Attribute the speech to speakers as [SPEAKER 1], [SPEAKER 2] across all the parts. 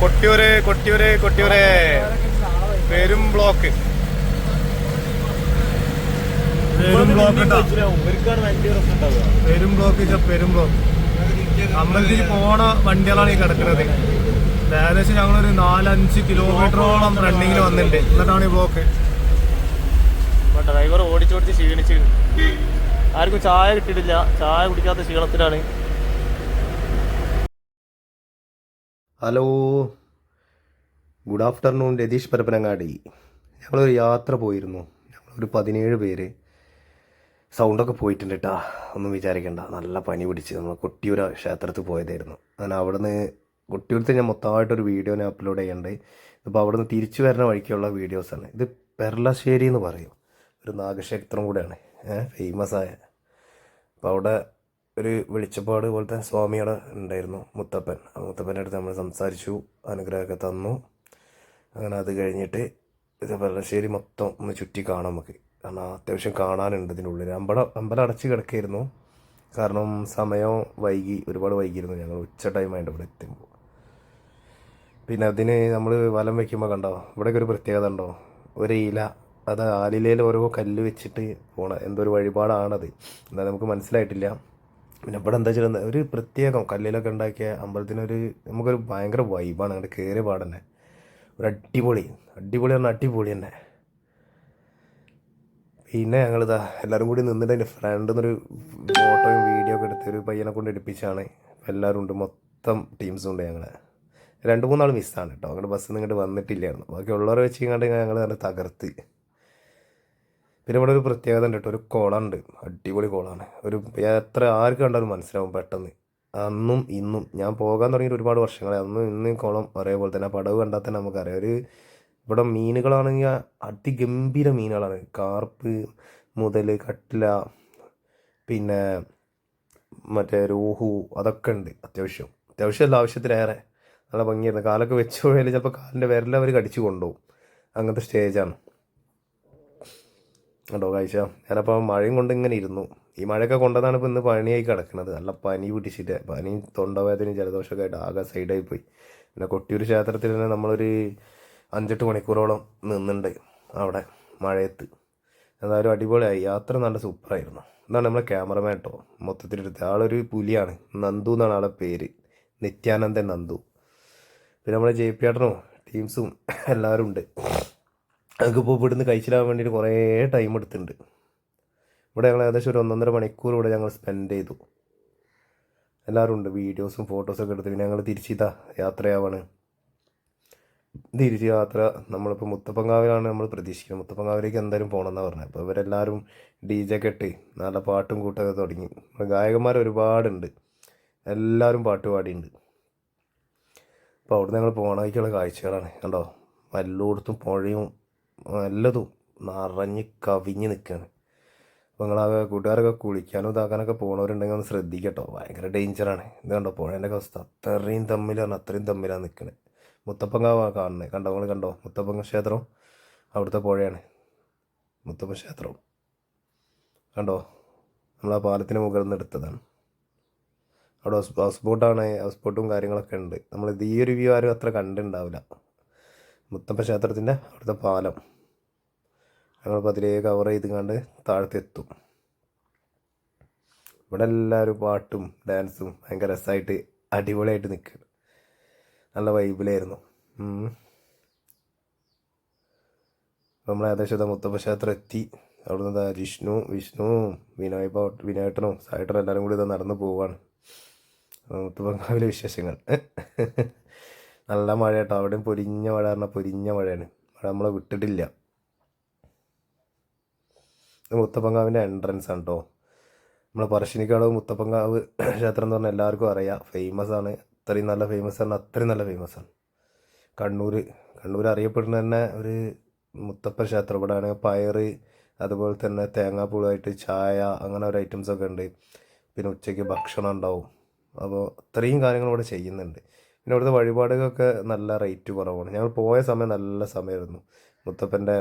[SPEAKER 1] കൊട്ടിയൂര് കൊട്ടിയൂര് കൊട്ടിയൂര്. പെരും ബ്ലോക്ക്. പെരും ബ്ലോക്ക്. പെരും ബ്ലോക്ക് പെരും ബ്ലോക്ക്. അമ്പലത്തിൽ പോണ വണ്ടികളാണ് ഈ കിടക്കുന്നത് ഏകദേശം ഞങ്ങളൊരു നാലഞ്ച് കിലോമീറ്ററോളം റണ്ണിങ്ങിൽ വന്നിട്ടുണ്ട് എന്നിട്ടാണ് ഈ ബ്ലോക്ക്. ഡ്രൈവർ ഓടിച്ചോടിച്ച് ക്ഷീണിച്ച്. ആർക്കും ചായ കിട്ടിയിട്ടില്ല. ചായ കുടിക്കാത്ത ക്ഷീണത്തിലാണ്. Hello. Good afternoon Ratheesh Parappanangadi. ഞങ്ങളൊരു യാത്ര പോയിരുന്നു. ഞങ്ങളൊരു പതിനേഴ് പേര്. സൗണ്ടൊക്കെ പോയിട്ടുണ്ട് കേട്ടാ ഒന്നും വിചാരിക്കണ്ട. നല്ല പനി പിടിച്ച് നമ്മൾ കൊട്ടിയൂർ ക്ഷേത്രത്തിൽ പോയതായിരുന്നു. അങ്ങനെ അവിടുന്ന് കൊട്ടിയൂരത്തെ ഞാൻ മൊത്തമായിട്ടൊരു വീഡിയോ ഞാൻ അപ്ലോഡ് ചെയ്യേണ്ടത് ഇപ്പോൾ അവിടുന്ന് തിരിച്ചു വരുന്ന വഴിക്കുള്ള വീഡിയോസാണ് ഇത് പെർലശ്ശേരി എന്ന് പറയും. ഒരു നാഗക്ഷേത്രം കൂടെയാണ്. ഫേമസ് ആയ. അപ്പോൾ അവിടെ ഒരു വെളിച്ചപ്പാട് പോലത്തെ സ്വാമിയുടെ ഉണ്ടായിരുന്നു മുത്തപ്പൻ. ആ മുത്തപ്പന്റെ അടുത്ത് നമ്മൾ സംസാരിച്ചു അനുഗ്രഹമൊക്കെ തന്നു. അങ്ങനെ അത് കഴിഞ്ഞിട്ട് ഇത് വെള്ളശ്ശേരി മൊത്തം ഒന്ന് ചുറ്റി കാണാം നമുക്ക്. കാരണം അത്യാവശ്യം കാണാനുണ്ട് ഇതിനുള്ളിൽ. അമ്പലം അമ്പലം അടച്ച് കിടക്കായിരുന്നു. കാരണം സമയം വൈകി ഒരുപാട് വൈകിയിരുന്നു. ഞങ്ങൾ ഉച്ച ടൈമായിട്ട് ഇവിടെ എത്തുമ്പോൾ. പിന്നെ അതിന് നമ്മൾ വലം വയ്ക്കുമ്പോൾ കണ്ടോ ഇവിടെയൊക്കെ ഒരു പ്രത്യേകത ഉണ്ടോ? ഒരു ഇല അത് ആലിലയിൽ ഓരോ കല്ല് വെച്ചിട്ട് പോണ എന്തോ ഒരു വഴിപാടാണത്. എന്നാൽ നമുക്ക് മനസ്സിലായിട്ടില്ല. പിന്നെ ഇവിടെ എന്താ വെച്ചാൽ ഒരു പ്രത്യേകം കല്ലിലൊക്കെ ഉണ്ടാക്കിയ അമ്പലത്തിനൊരു നമുക്കൊരു ഭയങ്കര വൈബാണ് അങ്ങോട്ട് കയറിയ പാടന്നെ. ഒരു അടിപൊളി അടിപൊളി പറഞ്ഞാൽ അടിപൊളി തന്നെ. പിന്നെ ഞങ്ങളിതാ എല്ലാവരും കൂടി നിന്നിട്ട് അതിന്റെ ഫ്രണ്ടിൽ ഫോട്ടോയും വീഡിയോ ഒക്കെ എടുത്ത് ഒരു പയ്യനെ കൊണ്ട് എടുപ്പിച്ചാണ്. എല്ലാവരും ഉണ്ട് മൊത്തം ടീംസും ഉണ്ട് ഞങ്ങൾ രണ്ട് മൂന്നാൾ മിസ്സാണ് കേട്ടോ അങ്ങോട്ട് ബസ്സിൽ നിന്ന് ഇങ്ങോട്ട് വന്നിട്ടില്ലായിരുന്നു. ബാക്കി ഉള്ളവരെ വെച്ച് കഴിഞ്ഞാൽ ഞങ്ങൾ തന്നെ തകർത്ത്. പിന്നെ ഇവിടെ ഒരു പ്രത്യേകത ഉണ്ട് കേട്ടോ. ഒരു കുളമുണ്ട് അടിപൊളി കുളമാണ് ഒരു എത്ര ആർക്ക് കണ്ടാലും മനസ്സിലാവും പെട്ടെന്ന്. അന്നും ഇന്നും ഞാൻ പോകാൻ തുടങ്ങിയിട്ട് ഒരുപാട് വർഷങ്ങളായി. അന്നും ഇന്നും കുളം ഒരേപോലെ തന്നെ. പടവ് കണ്ടാൽ തന്നെ നമുക്കറിയാം. ഒരു ഇവിടെ മീനുകളാണെങ്കിൽ അതിഗംഭീര മീനുകളാണ്. കാർപ്പ് മുതൽ കട്ടില പിന്നെ മറ്റേ രോഹു അതൊക്കെ ഉണ്ട് അത്യാവശ്യം. അത്യാവശ്യമല്ല ആവശ്യത്തിലേറെ. നല്ല ഭംഗിയായിരുന്നു. കാലൊക്കെ വെച്ച് പോയാൽ ചിലപ്പോൾ കാലിന്റെ വിരലവർ കടിച്ചു കൊണ്ടുപോകും. അങ്ങനത്തെ സ്റ്റേജാണ് കേട്ടോ കാഴ്ച? ഞാനപ്പോൾ മഴയും കൊണ്ട് ഇങ്ങനെ ഇരുന്നു. ഈ മഴയൊക്കെ കൊണ്ടതാണ് ഇപ്പോൾ ഇന്ന് പനിയായി കിടക്കുന്നത് നല്ല പനി പിടിച്ചിട്ട്. പനി തൊണ്ടവേദനയും ജലദോഷമൊക്കെ ആയിട്ട് ആകെ സൈഡായി പോയി. പിന്നെ കൊട്ടിയൂർ ക്ഷേത്രത്തിൽ തന്നെ നമ്മളൊരു അഞ്ചെട്ട് മണിക്കൂറോളം നിന്നുണ്ട് അവിടെ മഴയത്ത്. എന്തായാലും അടിപൊളിയായി. യാത്ര നല്ല സൂപ്പറായിരുന്നു. എന്താണ് നമ്മളെ ക്യാമറമാൻ കേട്ടോ മൊത്തത്തിലെടുത്ത് ആളൊരു പുലിയാണ്. നന്ദു എന്നാണ് ആളെ പേര്. നിത്യാനന്ദൻ നന്ദു. പിന്നെ നമ്മളെ ജെ പി ആട്ടനോ ടീംസും എല്ലാവരും ഉണ്ട് നമുക്കിപ്പോൾ ഇവിടുന്ന് കഴിച്ചിലാവാൻ വേണ്ടിയിട്ട് കുറേ ടൈം എടുത്തിട്ടുണ്ട്. ഇവിടെ ഞങ്ങൾ ഏകദേശം ഒരു ഒന്നൊന്നര മണിക്കൂർ ഇവിടെ ഞങ്ങൾ സ്പെൻഡ് ചെയ്തു. എല്ലാവരും ഉണ്ട് വീഡിയോസും ഫോട്ടോസൊക്കെ എടുത്ത്. പിന്നെ ഞങ്ങൾ തിരിച്ചിതാ യാത്രയാവാണ്. തിരിച്ച് യാത്ര നമ്മളിപ്പോൾ മുത്തപ്പങ്കാവിലാണ് നമ്മൾ പ്രതീക്ഷിക്കുന്നത്. മുത്തപ്പങ്കാവിലേക്ക് എന്തായാലും പോകണമെന്നാണ് പറഞ്ഞത്. അപ്പോൾ ഇവരെല്ലാവരും ഡി ജെ കെട്ട് നല്ല പാട്ടും കൂട്ടൊക്കെ തുടങ്ങി. ഗായകന്മാർ ഒരുപാടുണ്ട്. എല്ലാവരും പാട്ട് പാടിയുണ്ട്. അപ്പോൾ അവിടെ ഞങ്ങൾ പോകണമെങ്കിലുള്ള കാഴ്ചകളാണ്. കണ്ടോ? എല്ലായിടത്തും പുഴയും എല്ലതും നിറഞ്ഞ് കവിഞ്ഞ് നിൽക്കുകയാണ് അപ്പോൾ നിങ്ങൾ ആ കൂട്ടുകാരൊക്കെ കുളിക്കാനും ഇതാക്കാനൊക്കെ പോകണവരുണ്ടെങ്കിൽ ഒന്ന് ശ്രദ്ധിക്കട്ടോ. ഭയങ്കര ഡേഞ്ചറാണ് ഇത് കണ്ടോ? പുഴേന്റെ അവസ്ഥ. അത്രയും തമ്മിലാണ് അത്രയും തമ്മിലാണ് നിൽക്കുന്നത് മുത്തപ്പങ്ക കാണുന്നത് കണ്ടോ? നിങ്ങൾ കണ്ടോ? മുത്തപ്പങ്ക ക്ഷേത്രം അവിടുത്തെ പുഴയാണ്. മുത്തപ്പ ക്ഷേത്രം. കണ്ടോ? നമ്മൾ ആ പാലത്തിന് മുകളിൽ നിന്ന് എടുത്തതാണ്. അവിടെ ഹൗസ് ബോട്ടാണ് ഹൗസ് ബോട്ടും കാര്യങ്ങളൊക്കെ ഉണ്ട്. നമ്മൾ ഈ ഒരു വ്യൂ ആരും അത്ര കണ്ടിട്ടുണ്ടാവില്ല. മുത്തപ്പ ക്ഷേത്രത്തിന്റെ അവിടുത്തെ പാലം. ഞങ്ങളിപ്പോൾ അതിലേ കവർ ചെയ്ത് കണ്ട് താഴത്തെത്തും. ഇവിടെ എല്ലാവരും പാട്ടും ഡാൻസും ഭയങ്കര രസമായിട്ട് അടിപൊളിയായിട്ട് നിൽക്കുക നല്ല വൈബിലായിരുന്നു നമ്മൾ ഏകദേശം മുത്തപ്പ ക്ഷേത്രം എത്തി. അവിടുന്ന് ജിഷ്ണു വിഷ്ണു വിനോയ് വിനോയേട്ടനും സായിട്ടനും എല്ലാവരും കൂടി ഇതാ നടന്ന് പോവാണ്. മുത്തപ്പങ്കാവിലെ വിശേഷങ്ങൾ. നല്ല മഴ കേട്ടോ അവിടെയും പൊരിഞ്ഞ മഴ പറഞ്ഞാൽ പൊരിഞ്ഞ മഴയാണ്. മഴ നമ്മളെ വിട്ടിട്ടില്ല. മുത്തപ്പങ്കാവിന്റെ എൻട്രൻസ് ആണ് കേട്ടോ നമ്മളെ പറശ്ശിനിക്കാട് മുത്തപ്പങ്കാവ് ക്ഷേത്രം എന്ന് പറഞ്ഞാൽ എല്ലാവർക്കും അറിയാം. ഫേമസ് ആണ്. അത്രയും നല്ല ഫേമസ് ആണ്. അത്രയും നല്ല ഫേമസ് ആണ്. കണ്ണൂർ. കണ്ണൂർ അറിയപ്പെടുന്ന തന്നെ ഒരു മുത്തപ്പ ക്ഷേത്രം. ഇവിടെ ആണെങ്കിൽ പയറ് അതുപോലെ തന്നെ തേങ്ങാപ്പൂളായിട്ട് ചായ അങ്ങനെ ഒരു ഐറ്റംസ് ഒക്കെ ഉണ്ട്. പിന്നെ ഉച്ചയ്ക്ക് ഭക്ഷണം ഉണ്ടാവും. അപ്പോൾ അത്രയും കാര്യങ്ങൾ ഇവിടെ ചെയ്യുന്നുണ്ട്. പിന്നെ അവിടുത്തെ വഴിപാടുകൾക്ക് നല്ല റേറ്റ് കുറവാണ്. ഞങ്ങൾ പോയ സമയം നല്ല സമയമായിരുന്നു. മുത്തപ്പന്റെ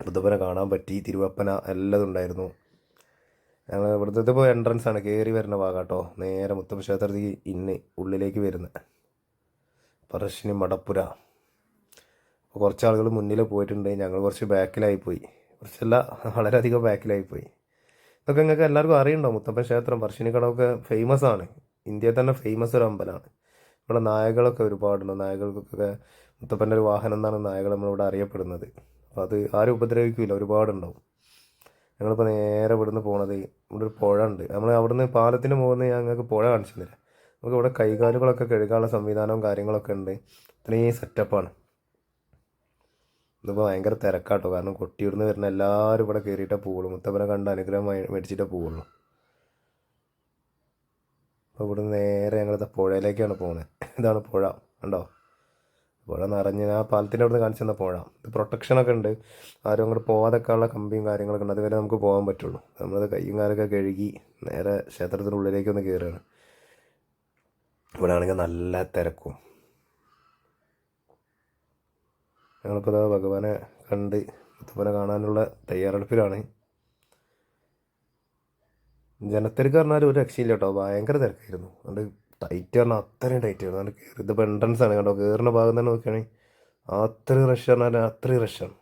[SPEAKER 1] മുത്തപ്പനെ കാണാൻ പറ്റി തിരുവപ്പന എല്ലാം ഉണ്ടായിരുന്നു. ഞങ്ങൾ ഇവിടുത്തെ ഇപ്പോൾ എൻട്രൻസ് ആണ്. കയറി വരുന്ന ഭാഗാട്ടോ നേരെ മുത്തപ്പ ക്ഷേത്രത്തിൽ ഇന്ന് ഉള്ളിലേക്ക് വരുന്നത് പറശ്ശിനി മടപ്പുര. അപ്പോൾ കുറച്ച് ആളുകൾ മുന്നിൽ പോയിട്ടുണ്ട്. ഞങ്ങൾ കുറച്ച് ബാക്കിലായി പോയി. കുറച്ചല്ല വളരെയധികം ബാക്കിലായി പോയി. ഇതൊക്കെ നിങ്ങൾക്ക് എല്ലാവർക്കും അറിയണ്ടോ മുത്തപ്പൻ ക്ഷേത്രം പറശ്ശിനിക്കടവൊക്കെ ഫേമസ് ആണ്. ഇന്ത്യയിൽ തന്നെ ഫേമസ് ഒരു അമ്പലമാണ്. ഇവിടെ നായകളൊക്കെ ഒരുപാടുണ്ട്. നായകൾക്കൊക്കെ മുത്തപ്പന്റെ ഒരു വാഹനം എന്നാണ് നായകൾ നമ്മളിവിടെ അറിയപ്പെടുന്നത്. അപ്പോൾ അത് ആരും ഉപദ്രവിക്കില്ല ഒരുപാടുണ്ടാവും. ഞങ്ങളിപ്പോൾ നേരെ ഇവിടുന്ന് പോണത് ഇവിടെ ഒരു പുഴ ഉണ്ട്. നമ്മൾ അവിടുന്ന് പാലത്തിന് പോകുന്ന ഞങ്ങൾക്ക് പുഴ കാണിച്ചു തരാം. നമുക്ക് ഇവിടെ കൈകാലുകളൊക്കെ കഴുകാനുള്ള സംവിധാനവും കാര്യങ്ങളൊക്കെ ഉണ്ട്. ഇത്രയും സെറ്റപ്പാണ്. ഇതിപ്പോൾ ഭയങ്കര തിരക്കാട്ടോ. കാരണം കൊട്ടിയൂർന്ന് വരുന്ന എല്ലാവരും ഇവിടെ കയറിയിട്ടേ പോവുള്ളൂ. മുത്തപ്പനെ കണ്ട് അനുഗ്രഹം മേടിച്ചിട്ടേ പോവുള്ളൂ. അപ്പോൾ ഇവിടെ നേരെ ഞങ്ങളിത് പുഴയിലേക്കാണ് പോകുന്നത് ഇതാണ് പുഴ കണ്ടോ? പുഴ നിറഞ്ഞ് ആ പാലത്തിന്റെ അവിടുന്ന് കാണിച്ചു തന്ന പുഴ. ഇത് പ്രൊട്ടക്ഷനൊക്കെ ഉണ്ട്. ആരും അങ്ങോട്ട് പോകാതൊക്കെ ഉള്ള കമ്പിയും കാര്യങ്ങളൊക്കെ ഉണ്ട്. അതുവരെ നമുക്ക് പോകാൻ പറ്റുള്ളൂ. നമ്മളത് കയ്യും കാലൊക്കെ കഴുകി നേരെ ക്ഷേത്രത്തിന്റെ ഉള്ളിലേക്ക് ഒന്ന് കയറുകയാണ് ഇവിടെ ആണെങ്കിൽ നല്ല തിരക്കും. ഞങ്ങളിപ്പോൾ ഭഗവാനെ കണ്ട് മുത്തപ്പനെ കാണാനുള്ള തയ്യാറെടുപ്പിലാണ്. ജനത്തിരക്ക് പറഞ്ഞാൽ ഒരു രക്ഷയില്ല കേട്ടോ. ഭയങ്കര തിരക്കായിരുന്നു. അതുകൊണ്ട് ടൈറ്റ് പറഞ്ഞാൽ അത്രയും ടൈറ്റ് ആയിരുന്നു. അതുകൊണ്ട് കയറി ഇതിപ്പോൾ എൻട്രൻസ് ആണ് കേട്ടോ കയറുന്ന ഭാഗം തന്നെ നോക്കുകയാണെങ്കിൽ അത്രയും റഷ് പറഞ്ഞാൽ അത്രയും റഷാണ്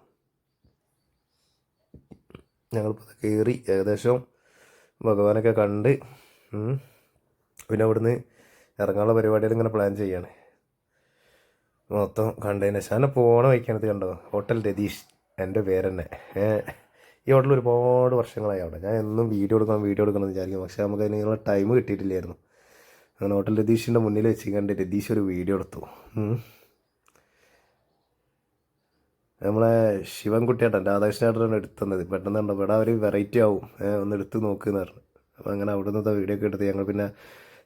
[SPEAKER 1] ഞങ്ങളിപ്പോൾ കയറി ഏകദേശം ഭഗവാനൊക്കെ കണ്ട് പിന്നെ അവിടുന്ന് ഇറങ്ങാനുള്ള പരിപാടികൾ ഇങ്ങനെ പ്ലാൻ ചെയ്യാണ്. മൊത്തം കണ്ടതിന് ശേഷം. പോണ വയ്ക്കാനത് കണ്ടോ? ഹോട്ടൽ രതീഷ്. എന്റെ പേരെന്നെ ഈ ഹോട്ടൽ ഒരുപാട് വർഷങ്ങളായി അവിടെ. ഞാൻ എന്നും വീഡിയോ എടുക്കണം വീഡിയോ എടുക്കണം എന്ന് വിചാരിക്കും പക്ഷേ നമുക്ക് അതിനുള്ള ടൈം കിട്ടിയിട്ടില്ലായിരുന്നു. അങ്ങനെ ഹോട്ടൽ രതീഷിന്റെ മുന്നിൽ വെച്ച് കണ്ട് രതീഷ് ഒരു വീഡിയോ എടുത്തു. നമ്മളെ ശിവൻകുട്ടിയേട്ടൻ രാധാകൃഷ്ണേട്ടനാണ് എടുത്തത് പെട്ടെന്ന് കണ്ടോ ഇവിടെ ഒരു വെറൈറ്റി ആവും. ഒന്ന് എടുത്ത് നോക്കുന്ന് പറഞ്ഞു. അപ്പോൾ അങ്ങനെ അവിടെ നിന്നത്തെ വീഡിയോ ഒക്കെ എടുത്ത് ഞങ്ങൾ പിന്നെ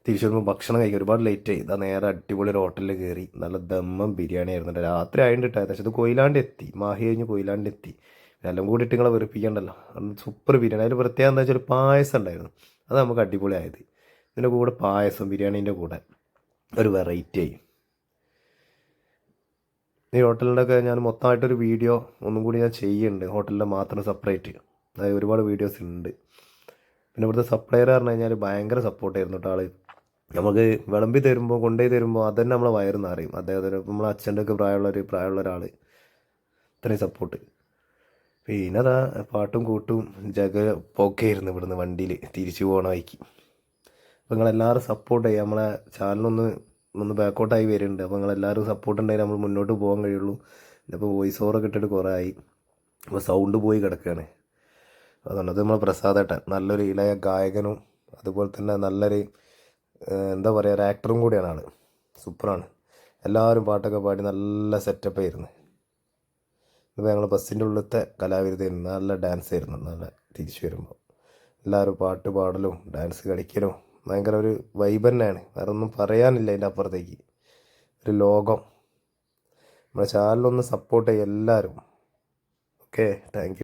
[SPEAKER 1] തിരിച്ചു വരുമ്പോൾ ഭക്ഷണം കഴിക്കും ഒരുപാട് ലേറ്റ് ആയി. ഇതാ നേരെ അടിപൊളി ഒരു ഹോട്ടലിൽ കയറി നല്ല ദമ്മം ബിരിയാണി ആയിരുന്നു രാത്രി ആയിട്ട് ഇട്ടായത് പക്ഷേ ഇത് കൊയിലാണ്ട് എത്തി മാഹി കഴിഞ്ഞ് കൊയിലാണ്ട് എത്തി എല്ലാം കൂടിയിട്ട് നിങ്ങളെ വെറുപ്പിക്കണ്ടല്ലോ. സൂപ്പർ ബിരിയാണി. അതിൽ പ്രത്യേകം എന്താ വെച്ചാൽ പായസം ഉണ്ടായിരുന്നു. അത് നമുക്ക് അടിപൊളിയായത്. ഇതിന്റെ കൂടെ പായസം ബിരിയാണീന്റെ കൂടെ ഒരു വെറൈറ്റി ആയി. ഈ ഹോട്ടലിന്റെ ഒക്കെ ഞാൻ മൊത്തമായിട്ടൊരു വീഡിയോ ഒന്നും കൂടി ഞാൻ ചെയ്യുന്നുണ്ട് ഹോട്ടലിന്റെ മാത്രം സെപ്പറേറ്റ് അതായത് ഒരുപാട് വീഡിയോസ് ഉണ്ട് പിന്നെ ഇവിടുത്തെ സപ്ലയർ പറഞ്ഞു കഴിഞ്ഞാൽ ഭയങ്കര സപ്പോർട്ടായിരുന്നു കേട്ടോ ആൾ നമുക്ക് വിളമ്പി തരുമ്പോൾ കൊണ്ടുപോയി തരുമ്പോൾ അത് തന്നെ നമ്മളെ വയറ് നിറയും. അദ്ദേഹത്തിന് നമ്മളെ അച്ഛന്റെ ഒക്കെ പ്രായമുള്ള ഒരു പ്രായമുള്ള ഒരാൾ ഇത്രയും സപ്പോർട്ട് പിന്നെ അതാ പാട്ടും കൂട്ടും ജഗ പോക്കായിരുന്നു ഇവിടുന്ന് വണ്ടിയിൽ തിരിച്ചു പോകണ വഴിക്ക്. അപ്പോൾ നിങ്ങളെല്ലാവരും സപ്പോർട്ട് ചെയ്യുക നമ്മളെ ചാനലൊന്ന് ഒന്ന് ബാക്കോട്ടായി വരുന്നുണ്ട്. അപ്പോൾ നിങ്ങളെല്ലാവരും സപ്പോർട്ട് ഉണ്ടെങ്കിൽ നമ്മൾ മുന്നോട്ട് പോകാൻ കഴിയുള്ളൂ. ഇതിപ്പോൾ വോയിസ് ഓവറൊക്കെ ഇട്ടിട്ട് കുറേ ആയി അപ്പോൾ സൗണ്ട് പോയി കിടക്കുകയാണ്. അതുകൊണ്ട് അത് നമ്മളെ പ്രസാദേട്ടൻ നല്ലൊരു ഇളയ ഗായകനും അതുപോലെ തന്നെ നല്ലൊരു എന്താ പറയുക ഒരു ആക്ടറും കൂടിയാണ് ആൾ സൂപ്പറാണ് എല്ലാവരും പാട്ടൊക്കെ പാടി നല്ല സെറ്റപ്പ് ഇപ്പോൾ ഞങ്ങൾ ബസ്സിന്റെ ഉള്ളിലത്തെ കലാവിരുദ്ധയിരുന്നു നല്ല ഡാൻസ് ആയിരുന്നു. നല്ല തിരിച്ചു വരുമ്പോൾ എല്ലാവരും പാട്ട് പാടലും ഡാൻസ് കളിക്കലും ഭയങ്കര ഒരു വൈബ് തന്നെയാണ്. വേറെ ഒന്നും പറയാനില്ല അതിന്റെ അപ്പുറത്തേക്ക്. ഒരു ലോകം. നമ്മുടെ ചാനലൊന്ന് സപ്പോർട്ട് ചെയ്യുക എല്ലാവരും. Okay thank